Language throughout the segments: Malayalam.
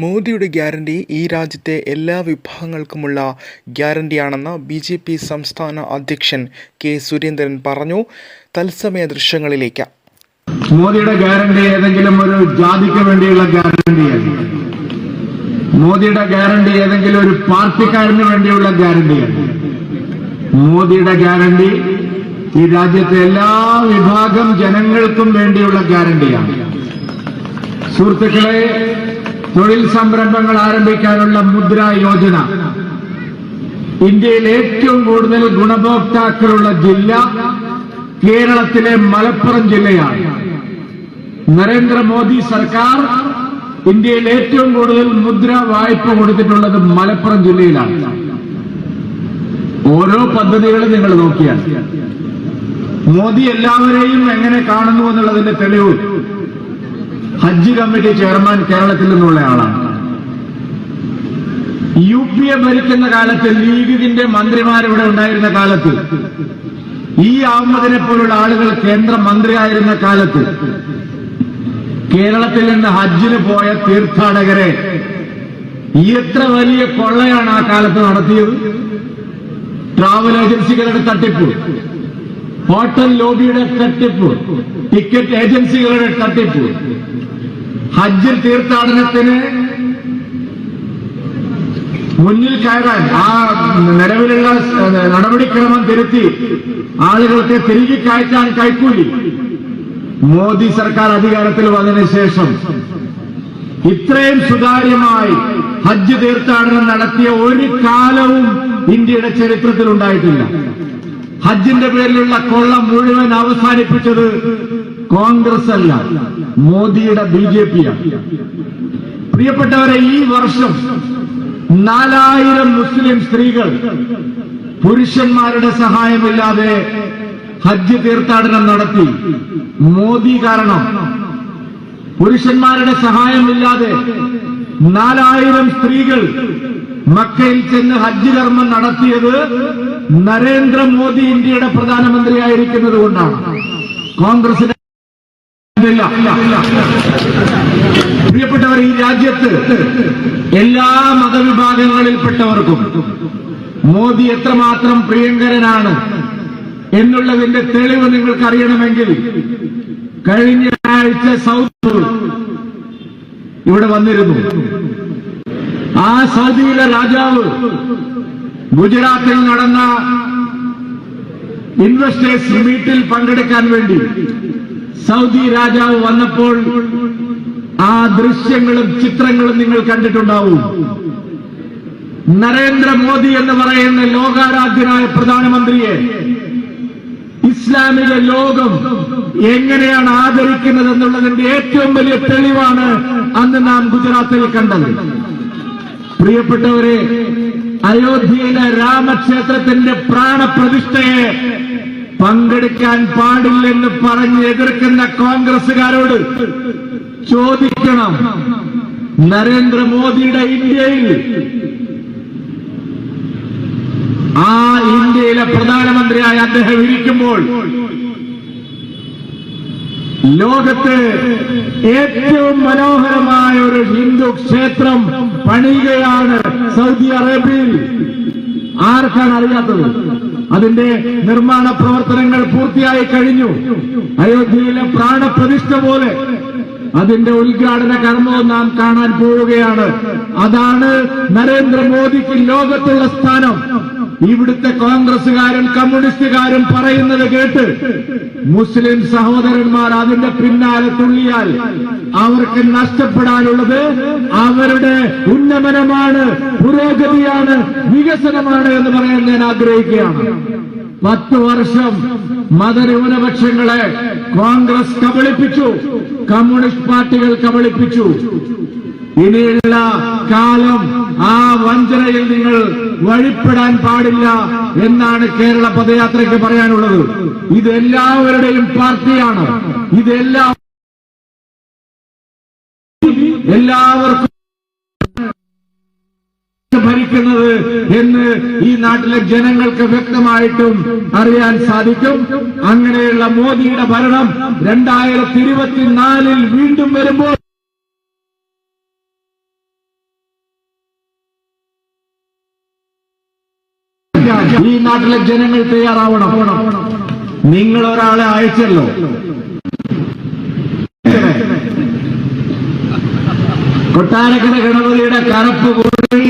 മോദിയുടെ ഗ്യാരണ്ടി ഈ രാജ്യത്തെ എല്ലാ വിഭാഗങ്ങൾക്കുമുള്ള ഗ്യാരണ്ടിയാണെന്ന് ബി ജെ പി സംസ്ഥാന അധ്യക്ഷൻ കെ സുരേന്ദ്രൻ പറഞ്ഞു. തത്സമയ ദൃശ്യങ്ങളിലേക്ക്. മോദിയുടെ ഗ്യാരണ്ടി ഏതെങ്കിലും ഒരു ജാതിക്ക് വേണ്ടിയുള്ള ഗ്യാരണ്ടിയാണ് മോദിയുടെ ഗ്യാരണ്ടി ഏതെങ്കിലും ഒരു പാർട്ടിക്കാരന് വേണ്ടിയുള്ള ഗ്യാരണ്ടിയാണ് മോദിയുടെ ഗ്യാരണ്ടി ഈ രാജ്യത്തെ എല്ലാ വിഭാഗം ജനങ്ങൾക്കും വേണ്ടിയുള്ള ഗ്യാരണ്ടിയാണ്. സുഹൃത്തുക്കളെ തൊഴിൽ സംരംഭങ്ങൾ ആരംഭിക്കാനുള്ള മുദ്ര യോജന. ഇന്ത്യയിൽ ഏറ്റവും കൂടുതൽ ഗുണഭോക്താക്കളുള്ള ജില്ല കേരളത്തിലെ മലപ്പുറം ജില്ലയാണ്. നരേന്ദ്രമോദി സർക്കാർ ഇന്ത്യയിൽ ഏറ്റവും കൂടുതൽ മുദ്ര വായ്പ കൊടുത്തിട്ടുള്ളത് മലപ്പുറം ജില്ലയിലാണ്. ഓരോ പദ്ധതികളും നിങ്ങൾ നോക്കിയാൽ. മോദി എല്ലാവരെയും എങ്ങനെ കാണുന്നു എന്നുള്ളതിന്റെ തെളിവ് ഹജ്ജ് കമ്മിറ്റി ചെയർമാൻ കേരളത്തിൽ നിന്നുള്ള ആളാണ്. യു പി എ ഭരിക്കുന്ന കാലത്ത് ലീഗിന്റെ മന്ത്രിമാരിവിടെ ഉണ്ടായിരുന്ന കാലത്ത് ഈ അഹമ്മദിനെ പോലുള്ള ആളുകൾ കേന്ദ്ര മന്ത്രിയായിരുന്ന കാലത്ത് കേരളത്തിൽ നിന്ന് ഹജ്ജിന് പോയ തീർത്ഥാടകരെ എത്ര വലിയ കൊള്ളയാണ് ആ കാലത്ത് നടത്തിയത്? ട്രാവൽ ഏജൻസികളുടെ തട്ടിപ്പ് ഹോട്ടൽ ലോബിയുടെ തട്ടിപ്പ് ടിക്കറ്റ് ഏജൻസികളുടെ തട്ടിപ്പ്. ഹജ്ജ് തീർത്ഥാടനത്തിന് മുന്നിൽ കയറാൻ ആ നിലവിലുള്ള നടപടിക്രമം തിരുത്തി ആളുകൾക്ക് തിരികെ കയറ്റാൻ കൈക്കൂലി. മോദി സർക്കാർ അധികാരത്തിൽ വന്നതിന് ശേഷം ഇത്രയും സുതാര്യമായി ഹജ്ജ് തീർത്ഥാടനം നടത്തിയ ഒരു കാലവും ഇന്ത്യയുടെ ചരിത്രത്തിൽ ഉണ്ടായിട്ടില്ല. ഹജ്ജിന്റെ പേരിലുള്ള കൊള്ള മുഴുവൻ അവസാനിപ്പിച്ചത് കോൺഗ്രസ് അല്ല മോദിയുടെ ബി ജെ പ്രിയപ്പെട്ടവരെ ഈ വർഷം നാലായിരം മുസ്ലിം സ്ത്രീകൾ പുരുഷന്മാരുടെ സഹായമില്ലാതെ ഹജ്ജ് തീർത്ഥാടനം നടത്തി. മോദി കാരണം പുരുഷന്മാരുടെ സഹായമില്ലാതെ നാലായിരം സ്ത്രീകൾ മക്കയിൽ ചെന്ന് ഹജ്ജ് കർമ്മം നടത്തിയത് നരേന്ദ്രമോദി ഇന്ത്യയുടെ പ്രധാനമന്ത്രിയായിരിക്കുന്നത് കൊണ്ടാണ് കോൺഗ്രസിന്. പ്രിയപ്പെട്ടവർ ഈ രാജ്യത്ത് എല്ലാ മതവിഭാഗങ്ങളിൽപ്പെട്ടവർക്കും മോദി എത്രമാത്രം പ്രിയങ്കരനാണ് എന്നുള്ളതിന്റെ തെളിവ് നിങ്ങൾക്ക് അറിയണമെങ്കിൽ കഴിഞ്ഞ ആഴ്ച സൗത്ത് ഇവിടെ വന്നിരുന്നു. ആ സൗദിയിലെ രാജാവ് ഗുജറാത്തിൽ നടന്ന ഇൻവെസ്റ്റേഴ്സ് മീറ്റിൽ പങ്കെടുക്കാൻ വേണ്ടി സൗദി രാജാവ് വന്നപ്പോൾ ആ ദൃശ്യങ്ങളും ചിത്രങ്ങളും നിങ്ങൾ കണ്ടിട്ടുണ്ടാവും. നരേന്ദ്രമോദി എന്ന് പറയുന്ന ലോകാരാധ്യനായ പ്രധാനമന്ത്രിയെ ഇസ്ലാമിക ലോകം എങ്ങനെയാണ് ആദരിക്കുന്നത് എന്നുള്ളതിന്റെ ഏറ്റവും വലിയ തെളിവാണ് അന്ന് നാം ഗുജറാത്തിൽ കണ്ടത്. പ്രിയപ്പെട്ടവരെ അയോധ്യയിലെ രാമക്ഷേത്രത്തിന്റെ പ്രാണപ്രതിഷ്ഠയെ പങ്കെടുക്കാൻ പാടില്ലെന്ന് പറഞ്ഞ് എതിർക്കുന്ന കോൺഗ്രസുകാരോട് ചോദിക്കണം. നരേന്ദ്രമോദിയുടെ ഇന്ത്യയിൽ ആ ഇന്ത്യയിലെ പ്രധാനമന്ത്രിയായ അദ്ദേഹം ഇരിക്കുമ്പോൾ ലോകത്ത് ഏറ്റവും മനോഹരമായ ഒരു ഹിന്ദു ക്ഷേത്രം പണിയുകയാണ് സൗദി അറേബ്യയിൽ. ആർക്കാണ് അറിയാത്തത്? അതിന്റെ നിർമ്മാണ പ്രവർത്തനങ്ങൾ പൂർത്തിയായി കഴിഞ്ഞു. അയോധ്യയിലെ പ്രാണപ്രതിഷ്ഠ പോലെ അതിന്റെ ഉദ്ഘാടന കർമ്മവും നാം കാണാൻ പോവുകയാണ്. അതാണ് നരേന്ദ്രമോദിക്ക് ലോകത്തുള്ള സ്ഥാനം. ഇവിടുത്തെ കോൺഗ്രസുകാരും കമ്മ്യൂണിസ്റ്റുകാരും പറയുന്നത് കേട്ട് മുസ്ലിം സഹോദരന്മാർ അതിന്റെ പിന്നാലെ തുള്ളിയാൽ അവർക്ക് നഷ്ടപ്പെടാനുള്ളത് അവരുടെ ഉന്നമനമാണ് പുരോഗതിയാണ് വികസനമാണ് എന്ന് പറയാൻ ഞാൻ ആഗ്രഹിക്കുകയാണ്. പത്ത് വർഷം മതന്യൂനപക്ഷങ്ങളെ കോൺഗ്രസ് കബളിപ്പിച്ചു കമ്മ്യൂണിസ്റ്റ് പാർട്ടികൾ കബളിപ്പിച്ചു. ഇനിയുള്ള കാലം ആ വഞ്ചനയിൽ നിങ്ങൾ വഴിപ്പെടാൻ പാടില്ല എന്നാണ് കേരള പദയാത്രയ്ക്ക് പറയാനുള്ളത്. ഇത് എല്ലാവരുടെയും പാർട്ടിയാണ്. ഇതെല്ലാ എല്ലാവർക്കും ഭരിക്കുന്നത് എന്ന് ഈ നാട്ടിലെ ജനങ്ങൾക്ക് വ്യക്തമായിട്ടും അറിയാൻ സാധിക്കും. അങ്ങനെയുള്ള മോദിയുടെ ഭരണം രണ്ടായിരത്തി ഇരുപത്തിനാലിൽ വീണ്ടും വരുമ്പോൾ ഈ നാട്ടിലെ ജനങ്ങൾ തയ്യാറാവണം. നിങ്ങൾ ഒരാളെ അയച്ചല്ലോ. കൊട്ടാരക്കര ഗണപതിയുടെ കറുപ്പ് കൂടി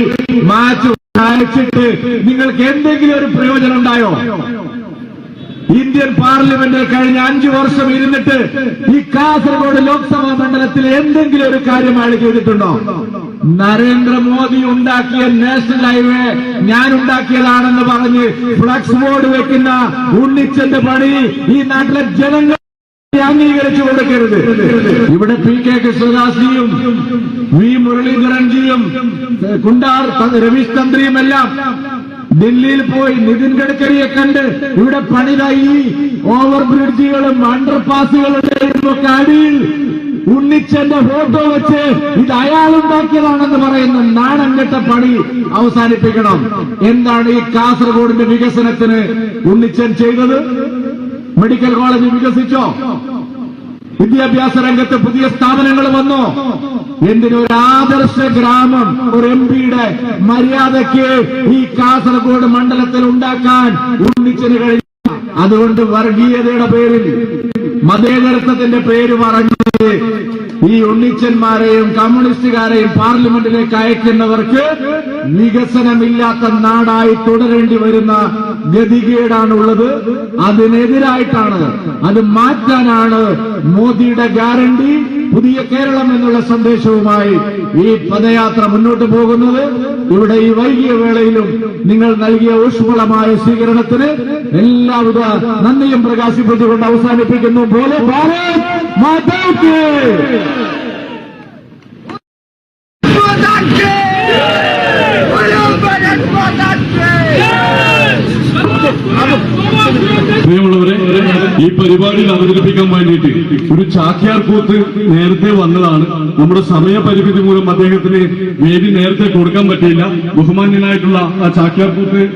മാച്ച് അയച്ചിട്ട് നിങ്ങൾക്ക് എന്തെങ്കിലും ഒരു പ്രയോജനം ഉണ്ടായോ? ഇന്ത്യൻ പാർലമെന്റിൽ കഴിഞ്ഞ അഞ്ചു വർഷം ഇരുന്നിട്ട് ഈ കാസർഗോഡ് ലോക്സഭാ മണ്ഡലത്തിൽ എന്തെങ്കിലും ഒരു കാര്യം അയാൾ ചെയ്തിട്ടുണ്ടോ? നരേന്ദ്രമോദി ഉണ്ടാക്കിയ നാഷണൽ ഹൈവേ ഞാൻ ഉണ്ടാക്കിയതാണെന്ന് പറഞ്ഞ് ഫ്ലക്സ് ബോർഡ് വെക്കുന്ന ഉണ്ണിച്ചന്റെ പണി ഈ നാട്ടിലെ ജനങ്ങൾ അംഗീകരിച്ചു കൊടുക്കരുത്. ഇവിടെ പി കെ കൃഷ്ണദാസിയും വി മുരളീധരൻജിയും കുണ്ടാർ രമേശ് തന്ത്രിയും എല്ലാം ഡൽഹിയിൽ പോയി നിതിൻ ഗഡ്കരിയെ കണ്ട് ഇവിടെ പണിതായി ഓവർ ബ്രിഡ്ജുകളും അണ്ടർപാസുകളുടെയും ഒക്കെ അടിയിൽ ഉണ്ണിച്ചന്റെ ഫോട്ടോ വെച്ച് ഇത് അയാളുണ്ടാക്കിയതാണെന്ന് പറയുന്ന നാണം കെട്ട പണി അവസാനിപ്പിക്കണം. എന്താണ് ഈ കാസർഗോഡിന്റെ വികസനത്തിന് ഉണ്ണിച്ചൻ ചെയ്തത്? മെഡിക്കൽ കോളേജ് വികസിച്ചോ? വിദ്യാഭ്യാസ രംഗത്ത് പുതിയ സ്ഥാപനങ്ങൾ വന്നു? എന്തിനൊരു ആദർശ ഗ്രാമം ഒരു എം പിയുടെ മര്യാദയ്ക്ക് ഈ കാസർഗോഡ് മണ്ഡലത്തിൽ ഉണ്ടാക്കാൻ ഉണ്ണിച്ചന് കഴിഞ്ഞു? അതുകൊണ്ട് വർഗീയതയുടെ പേരിൽ മതേതരത്വത്തിന്റെ പേര് പറഞ്ഞ് ഈ ഉണ്ണിച്ചന്മാരെയും കമ്മ്യൂണിസ്റ്റുകാരെയും പാർലമെന്റിലേക്ക് അയക്കുന്നവർക്ക് വികസനമില്ലാത്ത നാടായി തുടരേണ്ടി വരുന്ന ഗതികേടാണുള്ളത്. അതിനെതിരായിട്ടാണ് അത് മാറ്റാനാണ് മോദിയുടെ ഗ്യാരണ്ടി. പുതിയ കേരളം എന്നുള്ള സന്ദേശവുമായി ഈ പദയാത്ര മുന്നോട്ട് പോകുന്നത്. ഇവിടെ ഈ വൈകിയ വേളയിലും നിങ്ങൾ നൽകിയ ഊഷ്മളമായ സ്വീകരണത്തിന് എല്ലാവിധ നന്ദിയും പ്രകാശിപ്പിച്ചുകൊണ്ട് അവസാനിപ്പിക്കുന്നു. പോലെ ഭാരത് മാതാക്ക്! ഈ പരിപാടിയിൽ അവതരിപ്പിക്കാൻ വേണ്ടിയിട്ട് ഒരു ചാക്യാർ കൂത്ത് നേരത്തെ വന്നതാണ്. നമ്മുടെ സമയപരിമിതി മൂലം അദ്ദേഹത്തിന് വേദി നേരത്തെ കൊടുക്കാൻ പറ്റിയില്ല. ബഹുമാന്യനായിട്ടുള്ള ആ ചാക്യാർ കൂത്ത്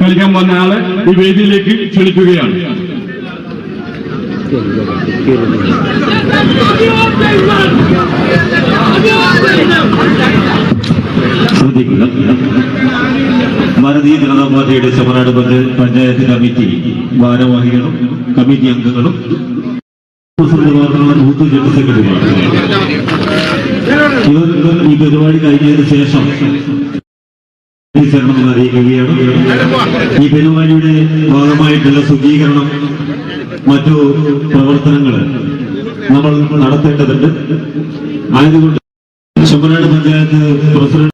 കളിക്കാൻ വന്ന ആളെ ഈ വേദിയിലേക്ക് ക്ഷണിക്കുകയാണ്. ഭാരതീയ ജനതാ പാർട്ടിയുടെ സമരാനുബന്ധ പഞ്ചായ- പഞ്ചായത്ത് കമ്മിറ്റി. ഭാരവാഹികളും കമ്മിറ്റി അംഗങ്ങളും ബൂത്ത് ജനറൽ സെക്രട്ടറിമാർ ഇവർ ഈ പരിപാടി കഴിഞ്ഞതിന് ശേഷം ചേരണമെന്ന് അറിയിക്കുകയാണ്. ഈ പരിപാടിയുടെ ഭാഗമായിട്ടുള്ള ശുചീകരണം മറ്റു പ്രവർത്തനങ്ങൾ നമ്മൾ നടത്തേണ്ടതുണ്ട്. ആയതുകൊണ്ട് ചെമ്മനാട് പഞ്ചായത്ത് പ്രസിഡന്റ്